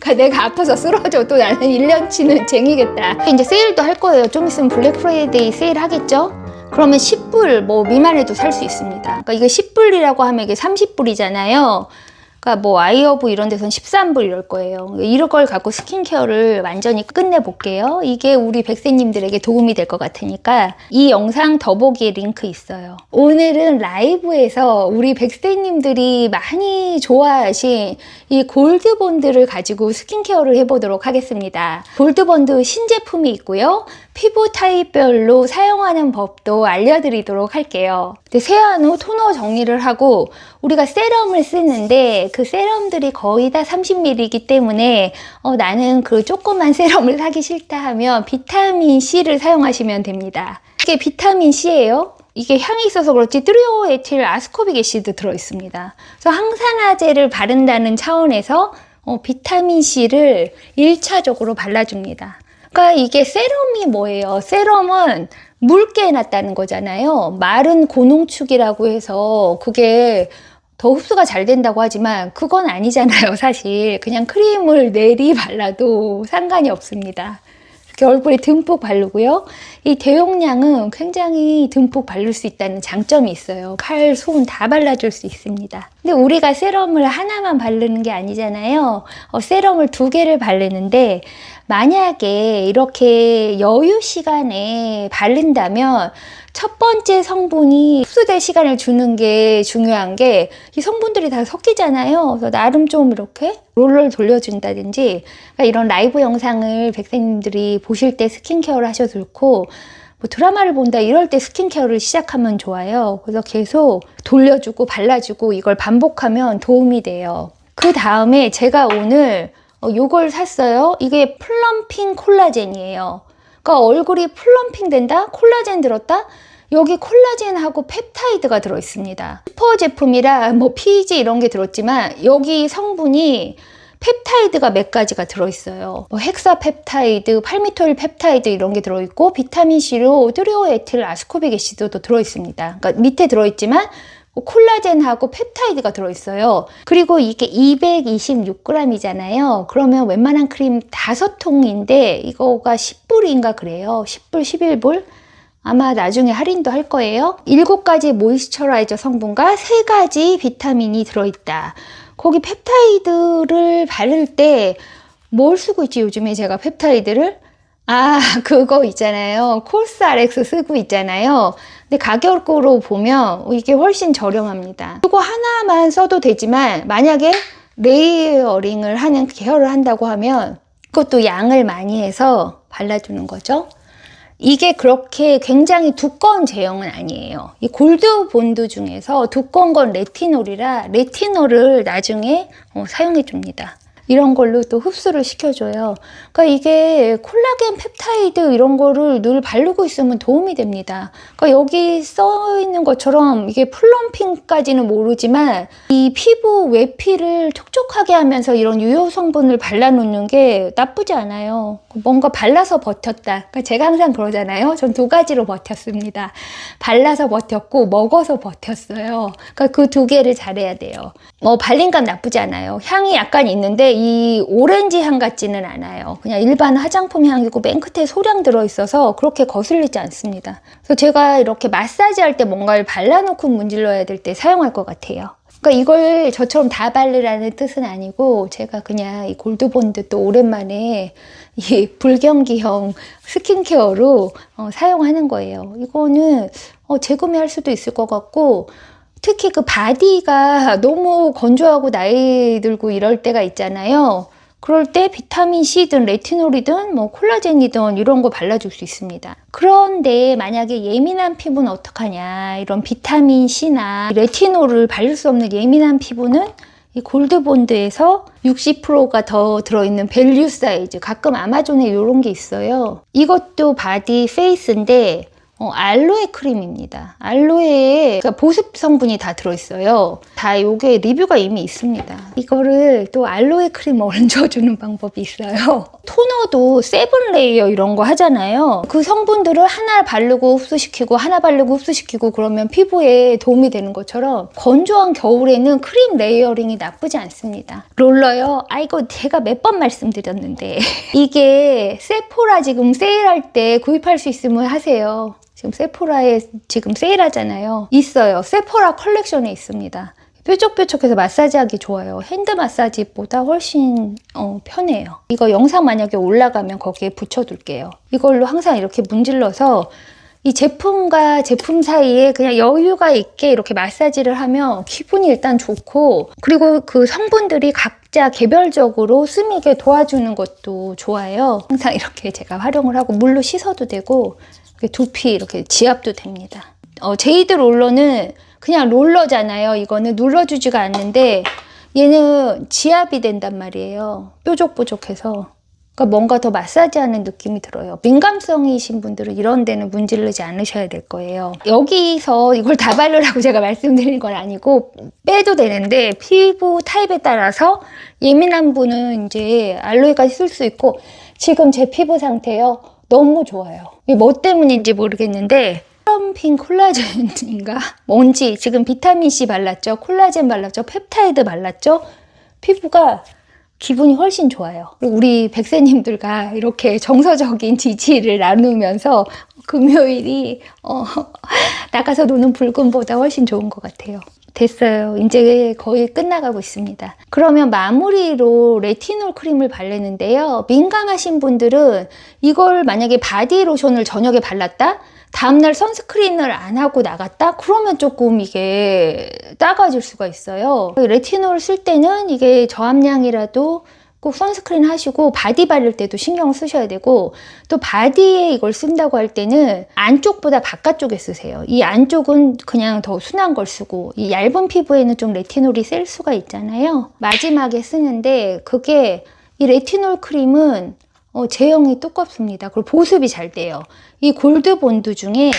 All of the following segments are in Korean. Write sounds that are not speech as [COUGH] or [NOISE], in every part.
그러니까 내가 아파서 쓰러져도 나는 1년치는 쟁이겠다. 이제 세일도 할 거예요. 좀 있으면 블랙 프라이데이 세일 하겠죠? 그러면 10불 뭐 미만에도 살 수 있습니다. 그러니까 이게 10불이라고 하면 이게 30불이잖아요. 그러니까 뭐 아이어브 이런 데선 13불 이럴 거예요. 이럴 걸 갖고 스킨케어를 완전히 끝내 볼게요. 이게 우리 백세님들에게 도움이 될 것 같으니까 이 영상 더보기에 링크 있어요. 오늘은 라이브에서 우리 백세님들이 많이 좋아하신 이 골드본드를 가지고 스킨케어를 해보도록 하겠습니다. 골드본드 신제품이 있고요. 피부 타입별로 사용하는 법도 알려드리도록 할게요. 세안 후 토너 정리를 하고 우리가 세럼을 쓰는데 그 세럼들이 거의 다 30ml이기 때문에 어, 나는 그 조그만 [LAUGHS] 세럼을 사기 싫다 하면 비타민 C를 사용하시면 됩니다. 이게 비타민 C예요. 이게 향이 있어서 그렇지 트리오 에틸 아스코빅 애시드 들어있습니다. 그래서 항산화제를 바른다는 차원에서 어, 비타민 C를 1차적으로 발라줍니다. 그러니까 이게 세럼이 뭐예요? 세럼은 묽게 해놨다는 거잖아요. 마른 고농축이라고 해서 그게 더 흡수가 잘 된다고 하지만 그건 아니잖아요, 사실. 그냥 크림을 내리 발라도 상관이 없습니다. 이렇게 얼굴에 듬뿍 바르고요. 이 대용량은 굉장히 듬뿍 바를 수 있다는 장점이 있어요. 팔, 손 다 발라줄 수 있습니다. 근데 우리가 세럼을 하나만 바르는 게 아니잖아요. 어, 세럼을 두 개를 바르는데 만약에 이렇게 여유 시간에 바른다면 첫 번째 성분이 흡수될 시간을 주는 게 중요한 게 이 성분들이 다 섞이잖아요. 그래서 나름 좀 이렇게 롤을 돌려준다든지 그러니까 이런 라이브 영상을 백세님들이 보실 때 스킨케어를 하셔도 좋고 뭐 드라마를 본다 이럴 때 스킨케어를 시작하면 좋아요. 그래서 계속 돌려주고 발라주고 이걸 반복하면 도움이 돼요. 그 다음에 제가 오늘 어, 요걸 샀어요. 이게 플럼핑 콜라겐이에요. 그러니까 얼굴이 플럼핑 된다? 콜라겐 들었다? 여기 콜라겐하고 펩타이드가 들어있습니다. 슈퍼 제품이라 뭐 PG 이런 게 들었지만 여기 성분이 펩타이드가 몇 가지가 들어있어요. 뭐 헥사 펩타이드, 팔미토일 펩타이드 이런 게 들어있고 비타민 C로 트리오에틸 아스코빅 애시드도 들어있습니다. 그러니까 밑에 들어있지만 콜라겐하고 펩타이드가 들어있어요. 그리고 이게 226g이잖아요. 그러면 웬만한 크림 5통인데 이거가 10불인가 그래요. 10불, 11불? 아마 나중에 할인도 할 거예요. 7가지 모이스처라이저 성분과 3가지 비타민이 들어있다. 거기 펩타이드를 바를 때 뭘 쓰고 있지 요즘에 제가 펩타이드를? 아 [LAUGHS] 그거 있잖아요. 콜스 RX 쓰고 있잖아요. 근데 가격으로 보면 이게 훨씬 저렴합니다. 이거 하나만 써도 되지만 만약에 레이어링을 하는 케어를 한다고 하면 그것도 양을 많이 해서 발라주는 거죠. 이게 그렇게 굉장히 두꺼운 제형은 아니에요. 이 골드 본드 중에서 두꺼운 건 레티놀이라 레티놀을 나중에 어, 사용해 줍니다. 이런 걸로 또 흡수를 시켜줘요. 그러니까 이게 콜라겐 펩타이드 이런 거를 늘 바르고 있으면 도움이 됩니다. 그러니까 여기 써 있는 것처럼 이게 플럼핑까지는 모르지만 이 피부 외피를 촉촉하게 하면서 이런 유효 성분을 발라놓는 게 나쁘지 않아요. 뭔가 발라서 버텼다. 그러니까 제가 항상 그러잖아요. 전 두 가지로 버텼습니다. 발라서 버텼고 먹어서 버텼어요. 그러니까 그 두 개를 잘해야 돼요. 뭐 발림감 나쁘지 않아요. 향이 약간 있는데 이 오렌지 향 같지는 않아요. 그냥 일반 화장품 향이고 맨 끝에 소량 들어있어서 그렇게 거슬리지 않습니다. 그래서 제가 이렇게 마사지 할 때 뭔가를 발라놓고 문질러야 될 때 사용할 것 같아요. 그러니까 이걸 저처럼 다 바르라는 뜻은 아니고 제가 그냥 이 골드본드 또 오랜만에 이 [LAUGHS] 불경기형 스킨케어로 어, 사용하는 거예요. 이거는 어, 재구매할 수도 있을 것 같고 특히 그 바디가 너무 건조하고 나이 들고 이럴 때가 있잖아요. 그럴 때 비타민 C든 레티놀이든 뭐 콜라겐이든 이런 거 발라줄 수 있습니다. 그런데 만약에 예민한 피부는 어떡하냐. 이런 비타민 C나 레티놀을 바를 수 없는 예민한 피부는 이 골드본드에서 60%가 더 들어있는 밸류 사이즈 가끔 아마존에 이런 게 있어요. 이것도 바디 페이스인데 어, 알로에 크림입니다. 알로에에 그러니까 보습 성분이 다 들어있어요. 다 요게 리뷰가 이미 있습니다. 이거를 또 알로에 크림 얹어주는 [LAUGHS] 방법이 있어요. 토너도 세븐 레이어 이런 거 하잖아요. 그 성분들을 하나 바르고 흡수시키고 하나 바르고 흡수시키고 그러면 피부에 도움이 되는 것처럼 건조한 겨울에는 크림 레이어링이 나쁘지 않습니다. 롤러요? 아이고 제가 몇 번 말씀드렸는데 [LAUGHS] 이게 세포라 지금 세일할 때 구입할 수 있으면 하세요. 지금 세포라에 지금 세일하잖아요. 있어요. 세포라 컬렉션에 있습니다. 뾰족뾰족해서 마사지하기 좋아요. 핸드 마사지보다 훨씬 어, 편해요. 이거 영상 만약에 올라가면 거기에 붙여둘게요. 이걸로 항상 이렇게 문질러서 이 제품과 제품 사이에 그냥 여유가 있게 이렇게 마사지를 하면 기분이 일단 좋고 그리고 그 성분들이 각자 개별적으로 스미게 도와주는 것도 좋아요. 항상 이렇게 제가 활용을 하고 물로 씻어도 되고 두피 이렇게 지압도 됩니다. 어, 제이드 롤러는 그냥 롤러잖아요. 이거는 눌러주지가 않는데 얘는 지압이 된단 말이에요. 뾰족뾰족해서. 그러니까 뭔가 더 마사지하는 느낌이 들어요. 민감성이신 분들은 이런 데는 문지르지 않으셔야 될 거예요. 여기서 이걸 다 바르라고 제가 말씀드리는 건 아니고 빼도 되는데 피부 타입에 따라서 예민한 분은 이제 알로에까지 쓸 수 있고 지금 제 피부 상태요. 너무 좋아요. 이게 뭐 때문인지 모르겠는데 핑 콜라겐인가? [LAUGHS] 뭔지 지금 비타민C 발랐죠? 콜라겐 발랐죠? 펩타이드 발랐죠? 피부가 기분이 훨씬 좋아요. 우리 백세님들과 이렇게 정서적인 지지를 나누면서 금요일이 어, [LAUGHS] 나가서 노는 불금보다 훨씬 좋은 것 같아요. 됐어요. 이제 거의 끝나가고 있습니다. 그러면 마무리로 레티놀 크림을 바르는데요. 민감하신 분들은 이걸 만약에 바디 로션을 저녁에 발랐다? 다음날 선스크린을 안 하고 나갔다? 그러면 조금 이게 따가질 수가 있어요. 레티놀 쓸 때는 이게 저함량이라도 꼭 선스크린 하시고 바디 바를 때도 신경 쓰셔야 되고 또 바디에 이걸 쓴다고 할 때는 안쪽보다 바깥쪽에 쓰세요. 이 안쪽은 그냥 더 순한 걸 쓰고 이 얇은 피부에는 좀 레티놀이 셀 수가 있잖아요. 마지막에 쓰는데 그게 이 레티놀 크림은 어, 제형이 두껍습니다. 그리고 보습이 잘 돼요. 이 골드 본드 중에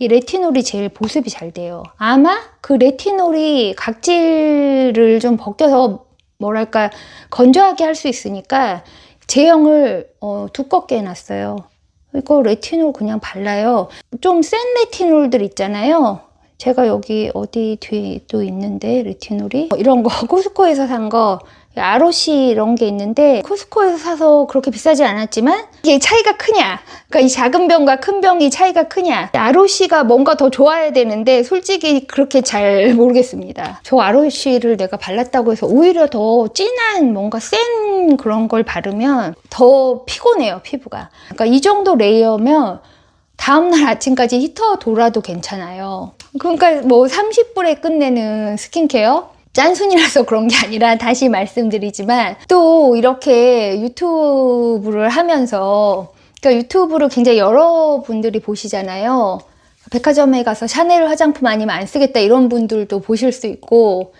이 레티놀이 제일 보습이 잘 돼요. 아마 그 레티놀이 각질을 좀 벗겨서 뭐랄까 건조하게 할 수 있으니까 제형을 어, 두껍게 해놨어요. 이거 레티놀 그냥 발라요. 좀 센 레티놀들 있잖아요. 제가 여기 어디 뒤에 또 있는데 레티놀이 어, 이런 거 [LAUGHS] 코스코에서 산거 아로시 이런 게 있는데 코스코에서 사서 그렇게 비싸지 않았지만 이게 차이가 크냐 그러니까 이 작은 병과 큰 병이 차이가 크냐 아로시가 뭔가 더 좋아야 되는데 솔직히 그렇게 잘 모르겠습니다 저 아로시를 내가 발랐다고 해서 오히려 더 진한 뭔가 센 그런 걸 바르면 더 피곤해요 피부가 그러니까 이 정도 레이어면 다음날 아침까지 히터 돌아도 괜찮아요. 그러니까 뭐 30불에 끝내는 스킨케어? 짠순이라서 [LAUGHS] 그런 게 아니라 다시 말씀드리지만 또 이렇게 유튜브를 하면서 그러니까 유튜브를 굉장히 여러분들이 보시잖아요. 백화점에 가서 샤넬 화장품 아니면 안 쓰겠다 이런 분들도 보실 수 있고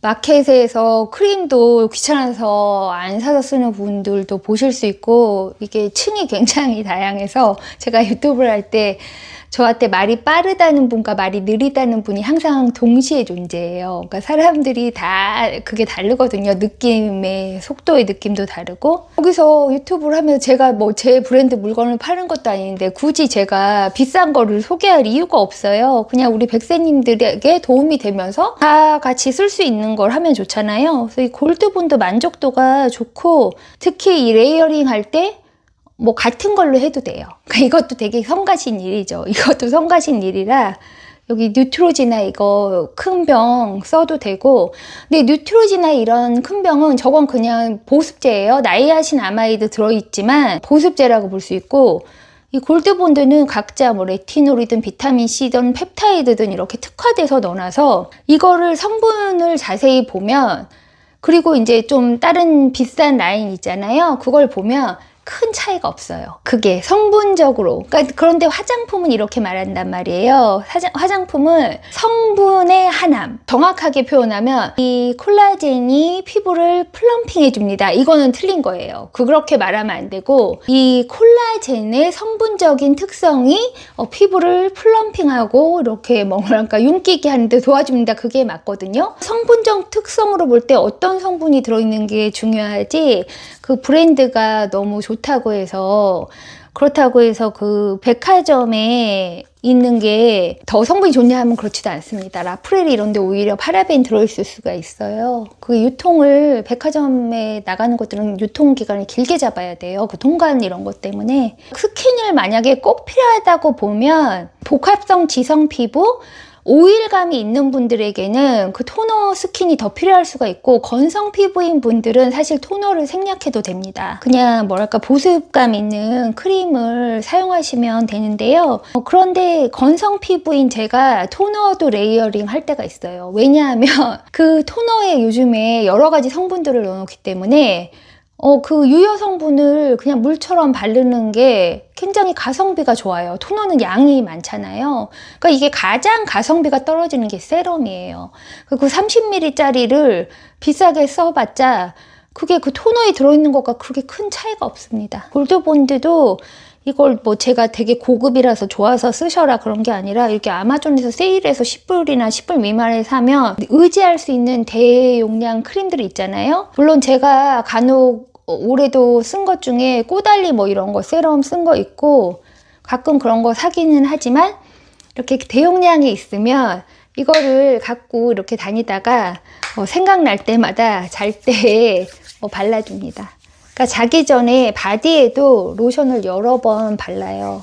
마켓에서 크림도 귀찮아서 안 사서 쓰는 분들도 보실 수 있고 이게 층이 [LAUGHS] 굉장히 다양해서 제가 유튜브를 할때 저한테 말이 빠르다는 분과 말이 느리다는 분이 항상 동시에 존재해요. 그러니까 사람들이 다 그게 다르거든요. 느낌의 속도의 느낌도 다르고 여기서 유튜브를 하면 제가 뭐 제 브랜드 물건을 파는 것도 아닌데 굳이 제가 비싼 거를 소개할 이유가 없어요. 그냥 우리 백세님들에게 도움이 되면서 다 같이 쓸 수 있는 걸 하면 좋잖아요. 그래서 이 골드본드 만족도가 좋고 특히 이 레이어링 할때 뭐 같은 걸로 해도 돼요. [LAUGHS] 그러니까 이것도 되게 성가신 일이죠. [LAUGHS] 이것도 성가신 일이라 여기 뉴트로지나 이거 큰 병 써도 되고 근데 뉴트로지나 이런 큰 병은 저건 그냥 보습제예요. 나이아신 아마이드 들어있지만 보습제라고 볼 수 있고 이 골드본드는 각자 뭐 레티놀이든 비타민 C든 펩타이드든 이렇게 특화돼서 넣어놔서 이거를 성분을 자세히 보면 그리고 이제 좀 다른 비싼 라인 있잖아요. 그걸 보면 큰 차이가 없어요. 그게 성분적으로. 그러니까 그런데 화장품은 이렇게 말한단 말이에요. 화장, 화장품은 성분의 하남. 정확하게 표현하면 이 콜라겐이 피부를 플럼핑 해 줍니다. 이거는 틀린 거예요. 그렇게 말하면 안 되고 이 콜라겐의 성분적인 특성이 어, 피부를 플럼핑하고 이렇게 뭐랄까 윤기게 하는데 도와줍니다. 그게 맞거든요. 성분적 특성으로 볼 때 어떤 성분이 들어있는 게 중요하지 그 브랜드가 너무 좋 다고 해서 그렇다고 해서 그 백화점에 있는 게 더 성분이 좋냐 하면 그렇지도 않습니다. 라프레리 이런 데 오히려 파라벤 들어있을 수가 있어요. 그 유통을 백화점에 나가는 것들은 유통 기간을 길게 잡아야 돼요. 그 통관 이런 것 때문에. 스킨을 만약에 꼭 필요하다고 보면 복합성 지성 피부 오일감이 있는 분들에게는 그 토너 스킨이 더 필요할 수가 있고 건성 피부인 분들은 사실 토너를 생략해도 됩니다. 그냥 뭐랄까 보습감 있는 크림을 사용하시면 되는데요. 어, 그런데 건성 피부인 제가 토너도 레이어링 할 때가 있어요. 왜냐하면 [LAUGHS] 그 토너에 요즘에 여러 가지 성분들을 넣어놓기 때문에 어, 그 유효 성분을 그냥 물처럼 바르는 게 굉장히 가성비가 좋아요. 토너는 양이 많잖아요. 그러니까 이게 가장 가성비가 떨어지는 게 세럼이에요. 그 30ml짜리를 비싸게 써봤자 그게 그 토너에 들어있는 것과 그렇게 큰 차이가 없습니다. 골드본드도 이걸 뭐 제가 되게 고급이라서 좋아서 쓰셔라 그런 게 아니라 이렇게 아마존에서 세일해서 10불이나 10불 미만에 사면 의지할 수 있는 대용량 크림들이 있잖아요. 물론 제가 간혹 올해도 쓴 것 중에 꼬달리 뭐 이런 거 세럼 쓴 거 있고 가끔 그런 거 사기는 하지만 이렇게 대용량이 있으면 이거를 갖고 이렇게 다니다가 어, 생각날 때마다 잘때 어, [LAUGHS] 발라줍니다. 그러니까 자기 전에 바디에도 로션을 여러 번 발라요.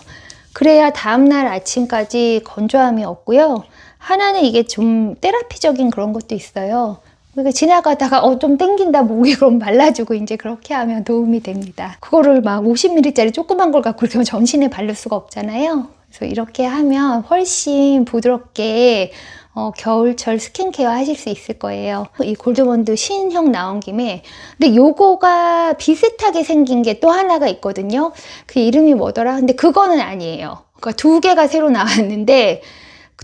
그래야 다음날 아침까지 건조함이 없고요. 하나는 이게 좀 테라피적인 그런 것도 있어요. 그러니까 지나가다가 어 좀 땡긴다 목이 그럼 발라주고 이제 그렇게 하면 도움이 됩니다. 그거를 막 50ml짜리 조그만 걸 갖고 이렇게 전신에 바를 수가 없잖아요. 그래서 이렇게 하면 훨씬 부드럽게 어, 겨울철 스킨케어 하실 수 있을 거예요. 이 골드본드 신형 나온 김에 근데 요거가 비슷하게 생긴 게 또 하나가 있거든요. 그 이름이 뭐더라? 근데 그거는 아니에요. 그러니까 두 개가 새로 나왔는데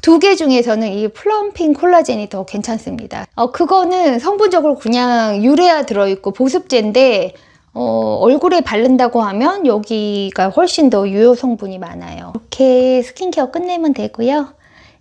두개 중에서는 이 플럼핑 콜라겐이 더 괜찮습니다. 어, 그거는 성분적으로 그냥 유레아 들어있고 보습제인데 어, 얼굴에 바른다고 하면 여기가 훨씬 더 유효 성분이 많아요. 이렇게 스킨케어 끝내면 되고요.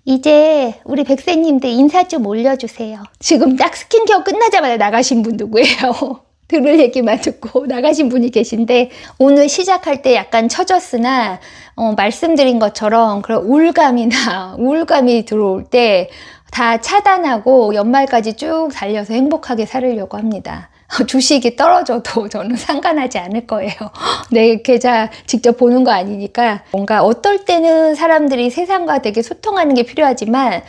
이제 우리 백세님들 인사 좀 올려주세요. 지금 딱 스킨케어 끝나자마자 나가신 분 누구예요? [LAUGHS] 들을 얘기만 듣고 [LAUGHS] 나가신 분이 계신데 오늘 시작할 때 약간 처졌으나 어, 말씀드린 것처럼 그런 우울감이나 우울감이 [LAUGHS] 들어올 때 다 차단하고 연말까지 쭉 달려서 행복하게 살으려고 합니다. [LAUGHS] 주식이 떨어져도 [LAUGHS] 저는 상관하지 않을 거예요. [LAUGHS] 내 계좌 직접 보는 거 아니니까 뭔가 어떨 때는 사람들이 세상과 되게 소통하는 게 필요하지만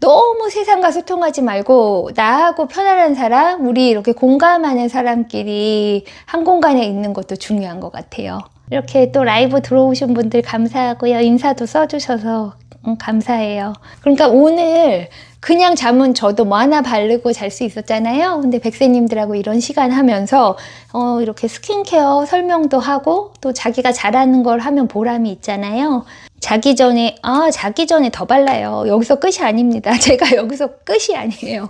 너무 세상과 소통하지 말고 나하고 편안한 사람, 우리 이렇게 공감하는 사람끼리 한 공간에 있는 것도 중요한 것 같아요. 이렇게 또 라이브 들어오신 분들 감사하고요. 인사도 써주셔서 음, 감사해요. 그러니까 오늘 그냥 잠은 저도 뭐 하나 바르고 잘 수 있었잖아요. 근데 백세님들하고 이런 시간 하면서 어, 이렇게 스킨케어 설명도 하고 또 자기가 잘하는 걸 하면 보람이 있잖아요. 자기 전에 아 자기 전에 더 발라요. 여기서 끝이 아닙니다. [LAUGHS] 제가 여기서 끝이 아니에요.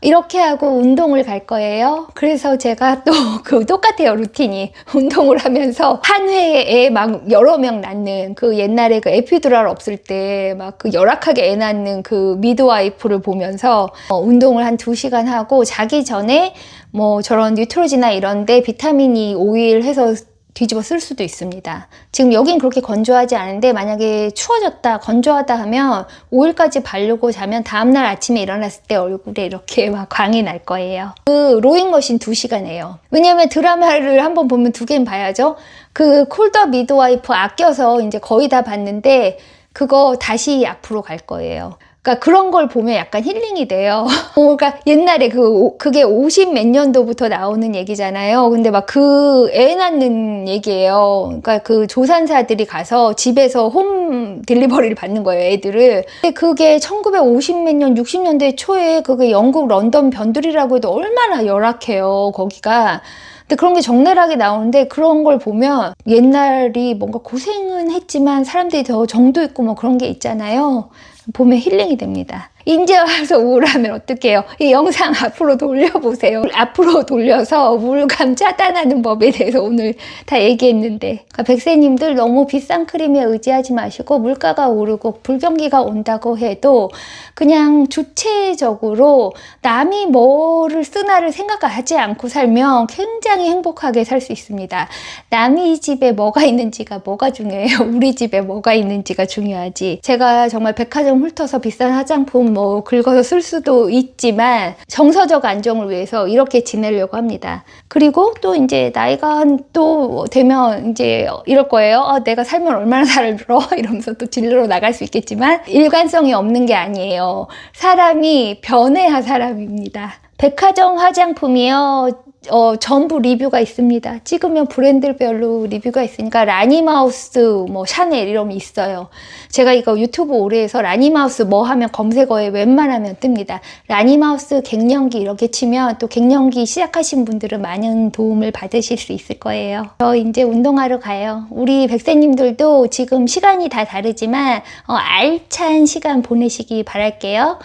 이렇게 하고 운동을 갈 거예요. 그래서 제가 또 [LAUGHS] 그 똑같아요, 루틴이. 운동을 하면서 한 회에 막 여러 명 낳는 그 옛날에 그 에피두랄 없을 때 막 그 열악하게 애 낳는 그 미드와이프를 보면서 어, 운동을 한 두 시간 하고 자기 전에 뭐 저런 뉴트로지나 이런데 비타민 E 오일 해서 뒤집어 쓸 수도 있습니다. 지금 여긴 그렇게 건조하지 않은데 만약에 추워졌다, 건조하다 하면 오일까지 바르고 자면 다음날 아침에 일어났을 때 얼굴에 이렇게 막 광이 날 거예요. 그 로잉 머신 2시간이에요. 왜냐면 드라마를 한번 보면 두 개는 봐야죠. 그 콜더 미드와이프 아껴서 이제 거의 다 봤는데 그거 다시 앞으로 갈 거예요. 그러니까 그런 걸 보면 약간 힐링이 돼요. 어, [LAUGHS] 그러니까 옛날에 그 오- 그게 50 몇 년도부터 나오는 얘기잖아요. 근데 막 그 애 낳는 얘기예요. 그러니까 그 조산사들이 가서 집에서 홈 딜리버리를 받는 거예요, 애들을. 근데 그게 1950 몇 년, 60년대 초에 그게 영국 런던 변두리라고 해도 얼마나 열악해요, 거기가. 근데 그런 게 적나라하게 나오는데 그런 걸 보면 옛날이 뭔가 고생은 했지만 사람들이 더 정도 있고 뭐 그런 게 있잖아요. 보면 힐링이 됩니다. 이제 와서 우울하면 어떡해요? 이 영상 앞으로 돌려보세요. 앞으로 돌려서 우울감 차단하는 법에 대해서 오늘 다 얘기했는데 그러니까 백세님들 너무 비싼 크림에 의지하지 마시고 물가가 오르고 불경기가 온다고 해도 그냥 주체적으로 남이 뭐를 쓰나를 생각하지 않고 살면 굉장히 행복하게 살 수 있습니다. 남이 집에 뭐가 있는지가 뭐가 중요해요. 우리 집에 뭐가 있는지가 중요하지. 제가 정말 백화점 훑어서 비싼 화장품 뭐 긁어서 쓸 수도 있지만 정서적 안정을 위해서 이렇게 지내려고 합니다. 그리고 또 이제 나이가 한또 되면 이제 이럴 거예요. 어, 내가 살면 얼마나 살을 들어? [LAUGHS] 이러면서 또 진로로 나갈 수 있겠지만 일관성이 없는 게 아니에요. 사람이 변해야 사람입니다. 백화점 화장품이요. 어, 전부 리뷰가 있습니다. 찍으면 브랜드별로 리뷰가 있으니까 라니마우스, 뭐 샤넬 이런 게 있어요. 제가 이거 유튜브 오래 해서 라니마우스 뭐 하면 검색어에 웬만하면 뜹니다. 라니마우스 갱년기 이렇게 치면 또 갱년기 시작하신 분들은 많은 도움을 받으실 수 있을 거예요. 저 이제 운동하러 가요. 우리 백세님들도 지금 시간이 다 다르지만 어, 알찬 시간 보내시기 바랄게요.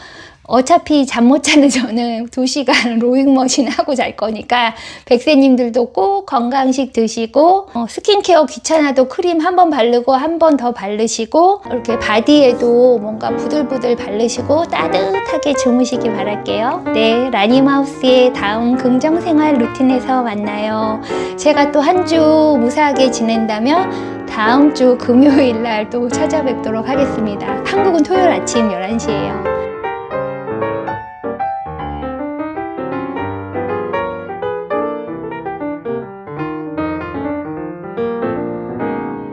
어차피 잠 못 자는 저는 2시간 [LAUGHS] 로잉머신 하고 잘 거니까 백세님들도 꼭 건강식 드시고 어, 스킨케어 귀찮아도 크림 한 번 바르고 한 번 더 바르시고 이렇게 바디에도 뭔가 부들부들 바르시고 따뜻하게 주무시기 바랄게요. 네, 라니마우스의 다음 긍정생활 루틴에서 만나요. 제가 또 한 주 무사하게 지낸다면 다음 주 금요일 날 또 찾아뵙도록 하겠습니다. 한국은 토요일 아침 11시예요.